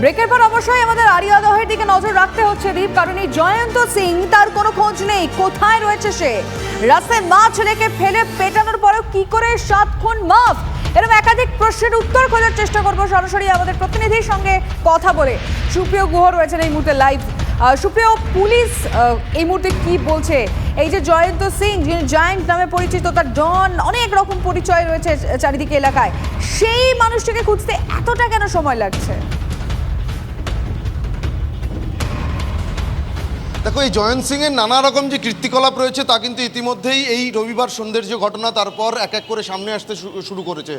ব্রেকের পর অবশ্যই আমাদের আরিয়া দহের দিকে নজর রাখতে হচ্ছে দীপ, কারণ এই জয়ন্ত সিং তার কোনো খোঁজ নেই। কোথায় রয়েছে সে? রাস্তায় মাছ রেখে ফেলে পেটানোর পরেও কি করে সাত খুন মাফ? এরকম একাধিক প্রশ্নের উত্তর খোঁজার চেষ্টা করব সরাসরি আমাদের প্রতিনিধির সঙ্গে কথা বলে। সুপ্রিয় গুহ রয়েছেন এই মুহূর্তে লাইভ সুপ্রিয়, পুলিশ এই মুহূর্তে কি বলছে? এই যে জয়ন্ত সিং, যিনি জয়েন্ট নামে পরিচিত, তার ডন, অনেক রকম পরিচয় রয়েছে চারিদিকে এলাকায়। সেই মানুষটিকে খুঁজতে এতটা কেন সময় লাগছে? দেখো, এই জয়ন্ত সিং এর নানা রকম যে কীর্তিকলাপ রয়েছে, তা কিন্তু ইতিমধ্যেই এই রবিবার সন্ধ্যের যে ঘটনা তারপর এক এক করে সামনে আসতে শুরু করেছে।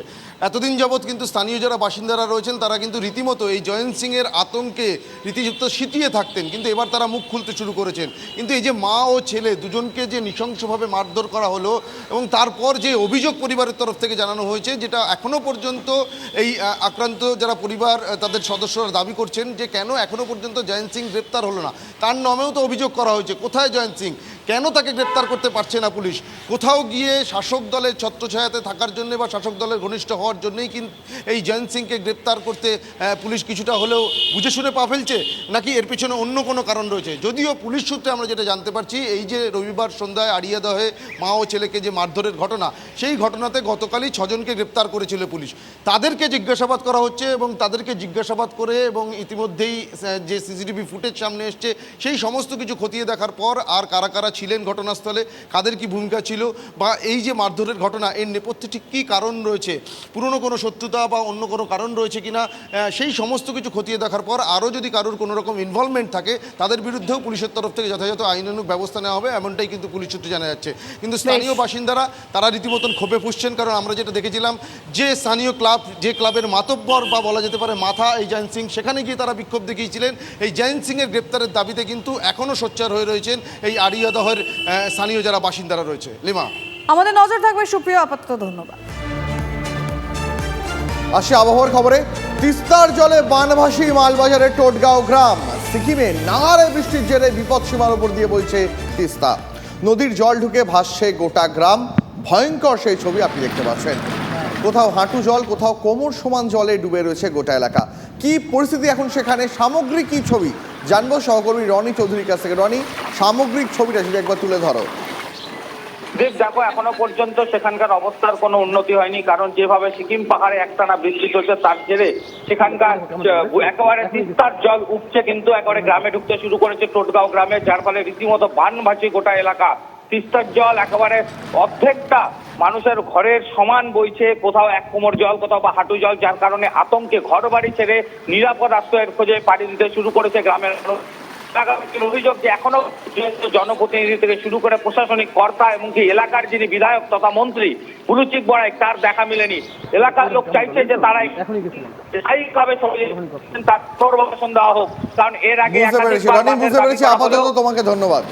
এতদিন যাবৎ কিন্তু স্থানীয় যারা বাসিন্দারা রয়েছেন, তারা কিন্তু রীতিমতো এই জয়ন্ত সিং এর আতঙ্কে রীতিযুক্ত সিটিয়ে থাকতেন, কিন্তু এবার তারা মুখ খুলতে শুরু করেছেন। কিন্তু এই যে মা ও ছেলে দুজনকে যে নৃশংসভাবে মারধর করা হলো, এবং তারপর যে অভিযোগ পরিবারের তরফ থেকে জানানো হয়েছে, যেটা এখনও পর্যন্ত এই আক্রান্ত যারা পরিবার, তাদের সদস্যরা দাবি করছেন যে কেন এখনও পর্যন্ত জয়ন্ত সিং গ্রেপ্তার হলো না? তার নামেও তো অভিযোগ করা হয়েছে। কোথায় জয়ন্ত সিং? কেন তাকে গ্রেপ্তার করতে পারছে না পুলিশ? কোথাও গিয়ে শাসক দলের ছত্রছায়াতে থাকার জন্য বা শাসক দলের ঘনিষ্ঠ হওয়ার জন্যই কিন্তু এই জয়ন্ত সিংকে গ্রেপ্তার করতে পুলিশ কিছুটা হলেও বুঝে শুনে পা ফেলছে? নাকি এর পিছনে অন্য কোনো কারণ রয়েছে? যদিও পুলিশ সূত্রে আমরা যেটা জানতে পারছি, এই যে রবিবার সন্ধ্যায় আড়িয়াদহে মা ও ছেলেকে যে মারধরের ঘটনা, সেই ঘটনাতে গতকালই ছজনকে গ্রেপ্তার করেছিল পুলিশ। তাদেরকে জিজ্ঞাসাবাদ করা হচ্ছে এবং তাদেরকে জিজ্ঞাসাবাদ করে এবং ইতিমধ্যেই যে সিসিটিভি ফুটেজ সামনে এসছে, সেই সমস্ত কিছু খতিয়ে দেখার পর আর কারা কারা ছিলেন ঘটনাস্থলে কাদের কি ভূমিকা ছিল বা এই যে মারধরের ঘটনা এর নেপথ্যে ঠিক কী কারণ রয়েছে? পুরনো কোনো শত্রুতা বা অন্য কোনো কারণ রয়েছে কিনা? সেই সমস্ত কিছু খতিয়ে দেখার পর আরও যদি কারোর কোনো রকম ইনভলভমেন্ট থাকে তাদের বিরুদ্ধেও পুলিশের তরফ থেকে যথাযথ আইনানুগ ব্যবস্থা নেওয়া হবে এমনটাই কিন্তু পুলিশ সূত্রে জানা যাচ্ছে। কিন্তু স্থানীয় বাসিন্দারা তারা রীতিমতন ক্ষোভে পুষছেন কারণ আমরা যেটা দেখেছিলাম যে স্থানীয় ক্লাব যে ক্লাবের মাতব্বর বা বলা যেতে পারে মাথা এই জয়ন্ত সিং সেখানে গিয়ে তারা বিক্ষোভ দেখিয়েছিলেন। এই জয়ন্ত সিংয়ের গ্রেপ্তারের দাবিতে কিন্তু এখনও সোচ্চার হয়ে রয়েছেন এই আড়িয়াদহের আহ, স্থানীয় যারা বাসিন্দারা রয়েছে। লিমা। আমাদের নজর থাকবে সুপ্রিয় আপাতত ধন্যবাদ। আসি আবহাওয়ার খবরে। তিস্তার জলে বানভাসি মালবাজারের টোটগাঁও গ্রাম। সিকিমে নাগারে বৃষ্টির জেরে বিপদ সীমার উপর দিয়ে বইছে তিস্তা। নদীর জল ঢুকে ভাসছে গোটা গ্রাম। ভয়ঙ্কর সেই ছবি আপনি দেখতে পাচ্ছেন। কোথাও হাঁটু জল কোথাও কোমর সমান জলে ডুবে রয়েছে গোটা এলাকা। কি পরিস্থিতি এখন সেখানে? সামগ্রিক কি ছবি? জানব সহকর্মী রনি চৌধুরীর কাছ থেকে। রনি, সামগ্রিক ছবিটা সেটা একবার তুলে ধরো। দীপ দেখো, এখনও পর্যন্ত সেখানকার অবস্থার কোনো উন্নতি হয়নি, কারণ যেভাবে সিকিম পাহাড়ে একটানা বৃষ্টি চলছে তার জেরে সেখানকার একেবারে তিস্তার জল উঠছে কিন্তু একেবারে গ্রামে ঢুকতে শুরু করেছে টোটগাঁও গ্রামে, যার ফলে রীতিমতো বান ভাসে গোটা এলাকা। তিস্তার জল একেবারে অর্ধেকটা মানুষের ঘরের সমান বইছে কোথাও এক কোমর জল কোথাও বা হাঁটু জল যার কারণে আতঙ্কে ঘর বাড়ি ছেড়ে নিরাপদ আশ্রয়ের খোঁজে পাড়ি দিতে শুরু করেছে গ্রামের অভিযোগ যে এখনও জনপ্রতিনিধি থেকে শুরু করে প্রশাসনিক কর্তা এমনকি এলাকার যিনি বিধায়ক তথা মন্ত্রী পুলুচিক বড়াই তার দেখা মেলেনি। এলাকার লোক চাইছে যে তারাই স্থায়ীভাবে সবাই তার পুনর্বাসন দেওয়া হোক। কারণ এর আগে বুঝতে পেরেছি। আপাতত তোমাকে ধন্যবাদ।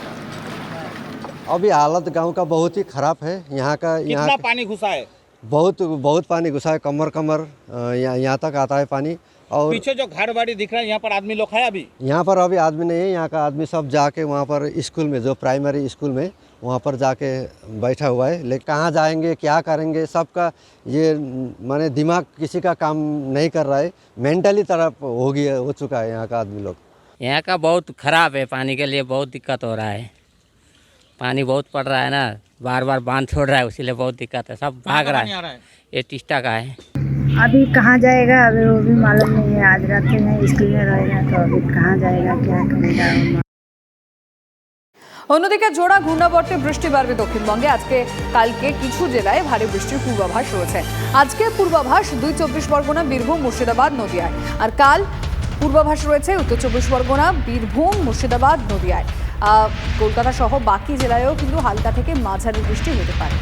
अभी हालत गाँव का बहुत ही खराब है। यहाँ का यहाँ पानी घुसा है? बहुत बहुत पानी घुसा है कमर कमर यहाँ यहाँ तक आता है पानी। और पीछे जो घर बाड़ी दिख रहा है यहाँ पर आदमी लोग है अभी? यहाँ पर अभी आदमी नहीं है यहाँ का आदमी सब जाके वहाँ पर स्कूल में जो प्राइमरी स्कूल में वहाँ पर जाके बैठा हुआ है। लेकिन कहाँ जाएँगे क्या करेंगे सबका ये माने दिमाग किसी का काम नहीं कर रहा है। मेंटली तरफ़ हो गया हो चुका है यहाँ का आदमी लोग। यहाँ का बहुत खराब है पानी के लिए बहुत दिक्कत हो रहा है। पानी बहुत पड़ रहा है ना बार बार बांध छोड़ रहा है इसीलिए बहुत दिक्कत है सब भाग रहा पानी आ है रहा है ये टिस्टा का है अभी कहाँ जाएगा अभी वो भी मालूम नहीं है आज रात में स्कूल में रहेगा तो अभी कहाँ जाएगा क्या करेगा वो অন্যদিকে জোড়া ঘূর্ণাবর্তে বৃষ্টি বাড়বে দক্ষিণবঙ্গে আজকে কালকে কিছু জেলায় ভারী বৃষ্টির পূর্বাভাস রয়েছে আজকে পূর্বাভাস দুই চব্বিশ পরগনা বীরভূম মুর্শিদাবাদ নদিয়ায় আর কাল পূর্বাভাস রয়েছে, উত্তর চব্বিশ পরগনা, বীরভূম, মুর্শিদাবাদ, নদিয়ায়। কলকাতা সহ বাকি জেলায়ও কিন্তু হালকা থেকে মাঝারি বৃষ্টি হতে পারে।